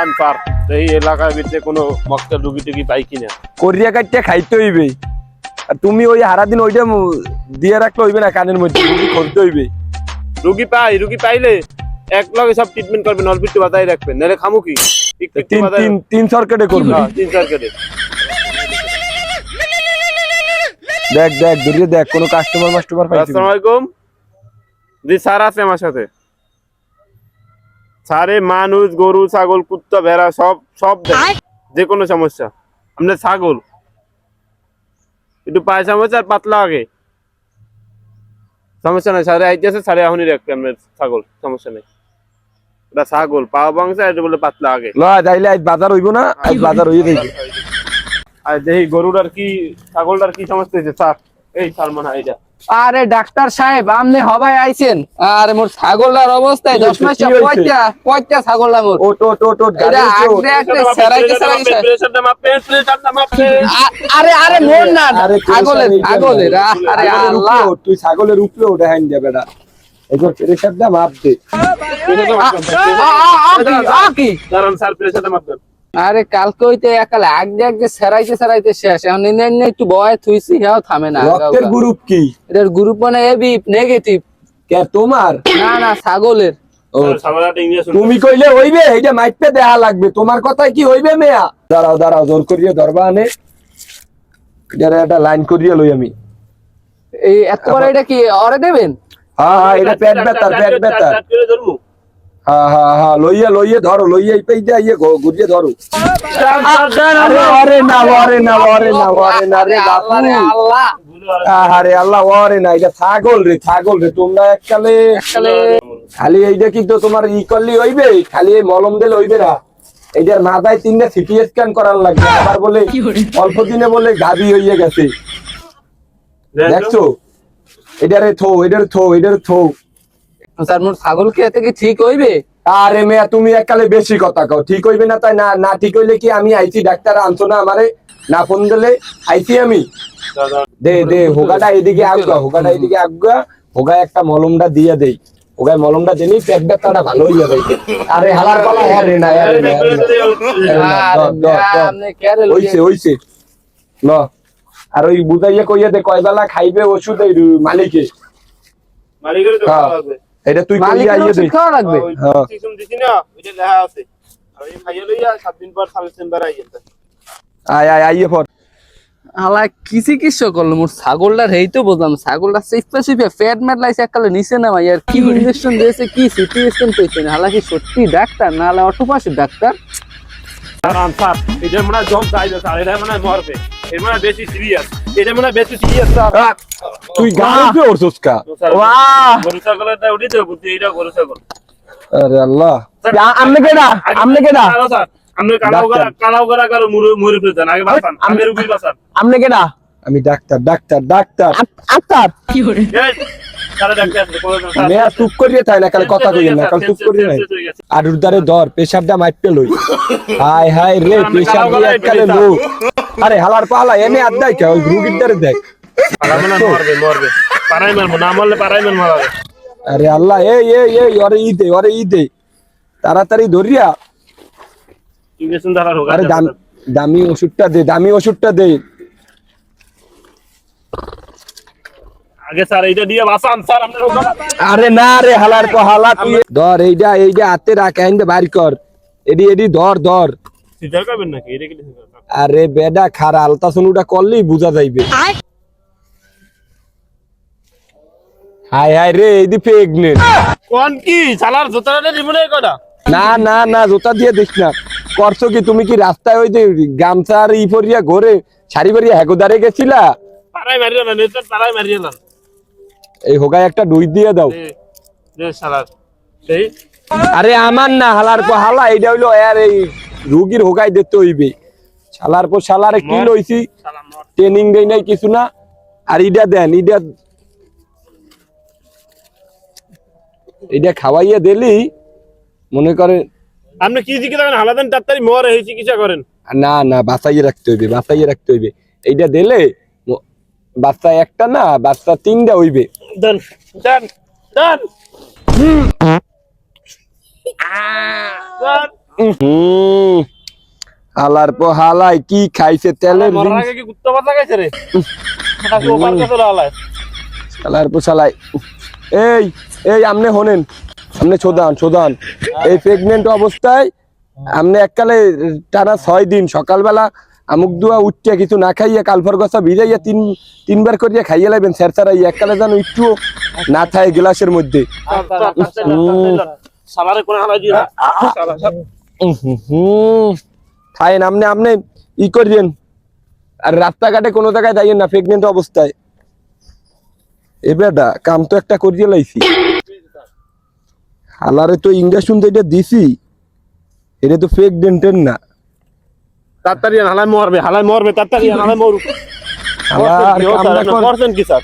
আন পার এই এলাকার ভিতরে কোনো পাই কিনা? করিয়া কাটতে খাইতে হইবে। আর তুমি ওই ওইটা দিয়ে রাখলে হইবে না কানের মধ্যে রুগী হইবে। রুগী পাই রুগী পাইলে এক লগে সব ট্রিটমেন্ট করবেন অল্প একটু বাতাই রাখবেন নাহলে খামু কি? তিন তিন তিন সরকারে করবে। হ্যাঁ, তিন দেখ দেখ দেখ কোনো কাস্টমার মাস্টমার পাইছি আসসালামু আলাইকুম। জি স্যার আছে আমার সাথে। স্যারে মানুষ গরু ছাগল কুত্তা ভেড়া সব সব দেয়। যে কোনো সমস্যা। আপনার ছাগল। একটু পায়ে সমস্যা আর পাতলা আগে। সমস্যা নাই স্যারে আইতেছে স্যারে এখনই রাখবে আপনার ছাগল সমস্যা নেই। এটা ছাগল পাওয়া বাংসা এটা বলে পাতলা আগে। ল তাইলে আজ বাজার হইব না আজ বাজার হইয়ে দেখি। আর দেখি গরুটার কি ছাগলটার কি সমস্যা হয়েছে স্যার এই সালমান হাইটা আরে ডাক্তার সাহেব আপনি হবাই আইছেন। আরে মোর ছাগলটার অবস্থায় দশ মাস কয়টা কয়টা মোর? ওট ওট ওট ওট আরে আরে মোর না আরে ছাগলের ছাগলের আরে ছাগলের আল্লাহ। তুই ছাগলের উপরে হ্যান যাবে না এগুলো প্রেশারটা মাপ দে। আ- আ- আ- কি? আ কি? দাঁড়ান স্যার আরে কালকে হইতে একালে আগে আগে সেরাইতে সেরাইতে শেষ। এখন একটু বয় থুইছি হেও থামে না রক্তের গ্রুপ কি? এটার গ্রুপ মানে এবি নেগেটিভ কে তোমার? না না ছাগলের। তুমি কইলে হইবে এইটা মাইপে দেয়া লাগবে। তোমার কথায় কি হইবে মেয়া? দাঁড়াও দাঁড়াও জোর করিয়ে ধরবা আনে। এটার একটা লাইন করিয়ে লই আমি। এই এতবার এটা কি অরে দেবেন? হ্যাঁ হ্যাঁ এটা পেট ব্যথা পেট ব্যথা হ্যাঁ হ্যাঁ হ্যাঁ লইয়ে লইয়ে ধরো লইয়ে এই পেইটা ইয়ে ঘ- ঘুরিয়ে ধরো। আরে না ওরে না ওরে না ওরে না রে বাপু। আল্লাহ আরে আল্লাহ। ওরে না এটা ছাগল রে ছাগল রে তোমরা এককালে। এককালে। খালি এইটা কিন্তু তোমার ই করলি হইবে খালি এই মলম দিলে হইবে না। এইটার মাথায় তিনটা সিটি স্ক্যান করার লাগবে আবার বলে অল্প দিনে বলে গাবি হইয়ে গেছে। দেখছ? এটারে থো এটারে থো এটারে থো। স্যার মোর ছাগল কি এতে কি ঠিক হইবে? আরে মেয়া তুমি এককালে বেশি কথা কও। ঠিক হইবে না তাই না না ঠিক হইলে কি আমি আইছি? ডাক্তার আনছো না আমারে? না ফোন দিলে আইছি আমি? দে দে হোগাটা এদিকে আগুয়া হোগাটা এদিকে আগুয়া। হোগা একটা মলমটা দিয়ে দেই। হোগায় মলমটা দিলেই পেট ব্যথাটা ভালো হয়ে যাবে আরে হালার পালা হ্যাঁ রে না হ্যাঁ রে না, হ্যাঁ হইছে হইছে। ন আর ওই বুঝাইয়া কইয়া দে কয় বেলা খাইবে ওষুধ মালিকে হ্যাঁ। এটা তুই মালিকের আইয়ে দে। খাওয়া লাগবে? হ্যাঁ। আয় আয় আইয়ে পর। আলা কি চিকিৎসা করল? মোর ছাগলটার হেই তো বুঝলাম ছাগলটা চিপে চিপে ফ্যাট ম্যাট লাইছে একালে নিচে না ভাই আর কি ইঞ্জেকশন দিয়েছে কি সিটি স্ক্যান পেয়েছে না? হালা কি সত্যি ডাক্তার? না হলে অটোপাসের ডাক্তার? বেশি সিরিয়াস এটা মনে হয় বেশি সিরিয়াস স্যার। আহ, তুই গাড়িতে ওরছস কা? গরু ছাগলের উঠি তো বুদ্ধি এটা গরু ছাগল আরে আল্লাহ। আমনে কেডা? আমনে কেডা? আপনি কালাও গলা কালাও মুড়ি মুড়ি ফেলতেন আগে বাঁচান আমি- আমি রুগী বাঁচান আমনে কেডা? আমি doctor doctor doctor. Doctor sir, মেয়া চুপ করিয়ে তাই না কাল কথা কইেন না কাল চুপ করিয়ে নাই। শেষ হয়ে গেছে। ধর পেশাবটা মাইপে লই হাই হাই রে পেশাব দিয়ে এককালে ফেলি লো আরে হালার পালা এনে আড্ডাই কে ওই রুগীর দেখ। পাড়ায় মরবে মরবে। পাড়াই মারবো না মরলে পাড়াই মার মারাবে আরে আল্লাহ এই এই এই ওরে ই দে ওরে ই দে। তাড়াতাড়ি ধরিয়া। ইঞ্জেকশন দ্বারা রোগ আরে দাম দামি ওষুধটা দে দামি ওষুধটা দে। আগে স্যার এইটা দিয়ে বাঁচান স্যার আরে না রে হালার পর হালা তুই ধর এইটা এইটা হাতে রাখ আইন্দে বাড়ি কর। এডি এডি ধর ধর। নাকি? কি আরে বেডা খারা আলতাসনুটা করলেই বুঝা যাইবে। হাই হাই রে এইদি প্রেগনেন্ট কোন কি? শালার জুতাটা রিমনে কটা? না না না জোতা দিয়ে দেখ না। করছ কি তুমি কি রাস্তায় ওই যে গামছা আর ই পরিয়া ঘরে শাড়ি পরিয়া হেগোদারে গেছিলা? পাড়াই মারিয়ে না নেতার পাড়াই মারিয়ে না এই হোগায় একটা ডুই দিয়ে দাও। দে দে শালার আরে আমার না হালার পর হালা এইটা হইল আর এই রুগীর হোগায় দিতে হইবে। শালার পর শালারে কি লইছি? ট্রেনিং দেই নাই কিছু না। আর ইডা দেন ইডা এটা খাওয়াইয়া দিলি মনে করে আপনি কি জিজ্ঞেস করেন? হালাদেন ডাক্তারি মরে এই চিকিৎসা করেন? না না বাঁচাইয়ে রাখতে হইবে বাঁচাইয়ে রাখতে হইবে। এইটা দিলে বাচ্চা একটা না বাচ্চা তিনটা হইবে। দেন দেন দেন। দেন। হুম পর হালাই কি খাইছে তেলের মরার জিনিস আগে কি কুত্তা বাচ্চা খাইছে রে ওপার কাছে লালায় হালার পর শালাই এই এই আমনে হনেন আমনে ছোদান ছোদান এই প্রেগনেন্ট অবস্থায় আমনে এককালে টানা ছয় দিন সকালবেলা আমুক দুয়া উঠছে কিছু না খাইয়া কালফর গছা ভিজাইয়া তিন তিনবার করিয়া খাইয়া লাইবেন স্যার স্যার এককালে যেন একটু না থাকে গ্লাসের মধ্যে সালারে কোন হালাই দিয়ে খায়েন আপনি আপনি ই করবেন আর রাস্তাঘাটে কোনো জায়গায় যাইয়েন না প্রেগনেন্ট অবস্থায়। এ বেটা কাম তো একটা করিয়ে লাইছি। হালারে তো ইঞ্জেকশন তো এটা দিছি এটা তো প্রেগনেন্টের না। তাড়াতাড়ি হালাই মরবে হালাই মরবে তাড়াতাড়ি হালাই মরুক। কি স্যার?